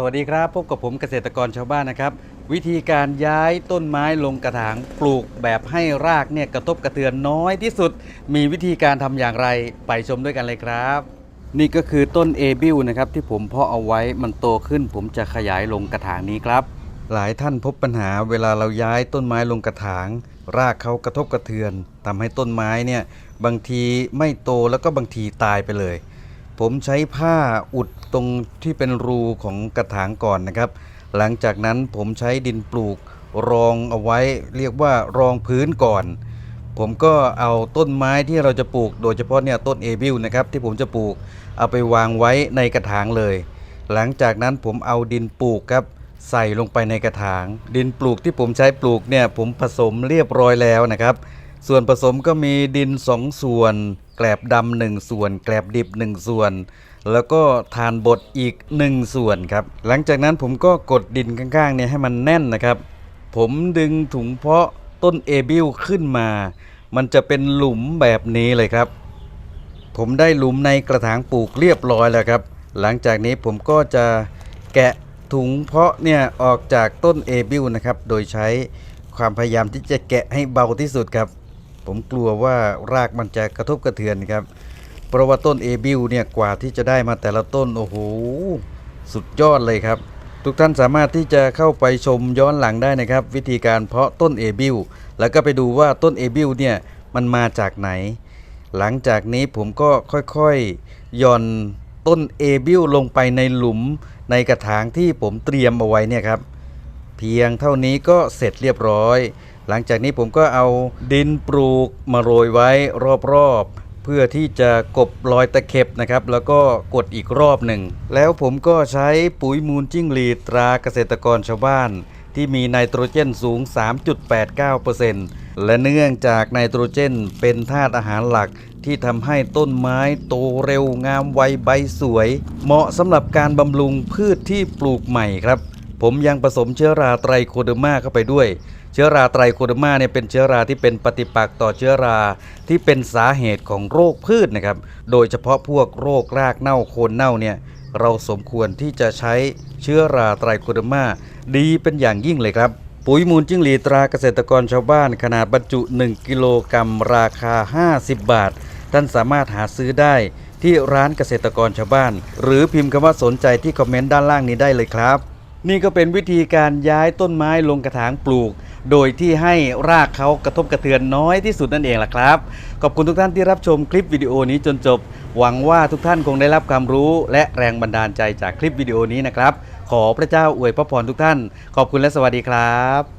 สวัสดีครับ พบกับผมเกษตรกรชาวบ้านนะครับ วิธีการย้ายต้นไม้ลงกระถางปลูกแบบให้รากเนี่ยกระทบกระเทือนน้อยที่สุด มีวิธีการทำอย่างไรไปชมด้วยกันเลยครับ นี่ก็คือต้นเอบิวนะครับที่ผมเพาะเอาไว้มันโตขึ้น ผมจะขยายลงกระถางนี้ครับ หลายท่านพบปัญหาเวลาเราย้ายต้นไม้ลงกระถาง รากเขากระทบกระเทือนทำให้ต้นไม้เนี่ยบางทีไม่โตแล้วก็บางทีตายไปเลย ผมใช้ผ้าอุดตรงที่เป็นรูของกระถางก่อนนะครับ หลังจากนั้นผมใช้ดินปลูกรองเอาไว้ เรียกว่ารองพื้นก่อน ผมก็เอาต้นไม้ที่เราจะปลูก โดยเฉพาะเนี่ยต้นเอบิวนะครับที่ผมจะปลูกเอาไปวางไว้ในกระถางเลย หลังจากนั้นผมเอาดินปลูกครับใส่ลงไปในกระถาง ดินปลูกที่ผมใช้ปลูกเนี่ยผมผสมเรียบร้อยแล้วนะครับ ส่วนผสมก็มีดิน 2 ส่วน แกลบดำหนึ่งส่วน แกลบดิบ 1 ส่วน แล้วก็ทานบดอีก 1 ส่วนครับ หลังจากนั้นผมก็กดดินข้างๆเนี่ยให้มันแน่นนะครับ ผมดึงถุงเพาะต้นเอบิวขึ้นมา มันจะเป็นหลุมแบบนี้เลยครับ ผมได้หลุมในกระถางปลูกเรียบร้อยแล้วครับ หลังจากนี้ผมก็จะแกะถุงเพาะเนี่ยออกจากต้นเอบิวนะครับ โดยใช้ความพยายามที่จะแกะให้เบาที่สุดครับ ผมกลัวว่ารากมันจะกระทบกระเทือนครับ เพราะว่าต้นเอบิวเนี่ยกว่าที่จะได้มาแต่ละต้นโอ้โหสุดยอดเลยครับ ทุกท่านสามารถที่จะเข้าไปชมย้อนหลังได้นะครับ วิธีการเพาะต้นเอบิวแล้วก็ไปดูว่าต้นเอบิวเนี่ยมันมาจากไหน หลังจากนี้ผมก็ค่อยๆย่อนต้นเอบิวลงไปในหลุมในกระถางที่ผมเตรียมเอาไว้เนี่ยครับเพียงเท่านี้ก็เสร็จเรียบร้อย หลังจากนี้ผมก็เอาดินปลูกมาโรยไว้รอบๆ เพื่อที่จะกบรอยตะเข็บนะครับ แล้วก็กดอีกรอบหนึ่ง แล้วผมก็ใช้ปุ๋ยมูลจิ้งหรีดตราเกษตรกรชาวบ้าน ที่มีไนโตรเจนสูง 3.89%และเนื่องจากไนโตรเจนเป็นธาตุอาหารหลักที่ทำให้ต้นไม้โตเร็วงามไวใบสวย เหมาะสำหรับการบำรุงพืชที่ปลูกใหม่ครับ ผมยังผสมเชื้อราไตรโคเดอร์มาเข้าไปด้วย เชื้อราไตรโคเดอร์มาเนี่ยเป็นเชื้อราที่เป็นปฏิปักษ์ต่อเชื้อราที่เป็นสาเหตุของโรคพืชนะครับ โดยเฉพาะพวกโรครากเน่าโคนเน่าเนี่ยเราสมควรที่จะใช้เชื้อราไตรโคเดอร์มาดีเป็นอย่างยิ่งเลยครับปุ๋ยมูลจิ้งหรีตราเกษตรกรชาวบ้านขนาดบรรจุ 1 กิโลกรัมราคา 50 บาท ท่านสามารถหาซื้อได้ที่ร้านเกษตรกรชาวบ้าน หรือพิมพ์คำว่าสนใจที่คอมเมนต์ด้านล่างนี้ได้เลยครับ นี่ก็เป็นวิธีการย้ายต้นไม้ลงกระถางปลูก โดยที่ให้รากเขากระทบกระเทือนน้อยที่สุดนั่นเองล่ะครับ ขอบคุณทุกท่านที่รับชมคลิปวิดีโอนี้จนจบ หวังว่าทุกท่านคงได้รับความรู้ และแรงบันดาลใจจากคลิปวิดีโอนี้นะครับ ขอพระเจ้าอวยพระพรทุกท่าน ขอบคุณและสวัสดีครับ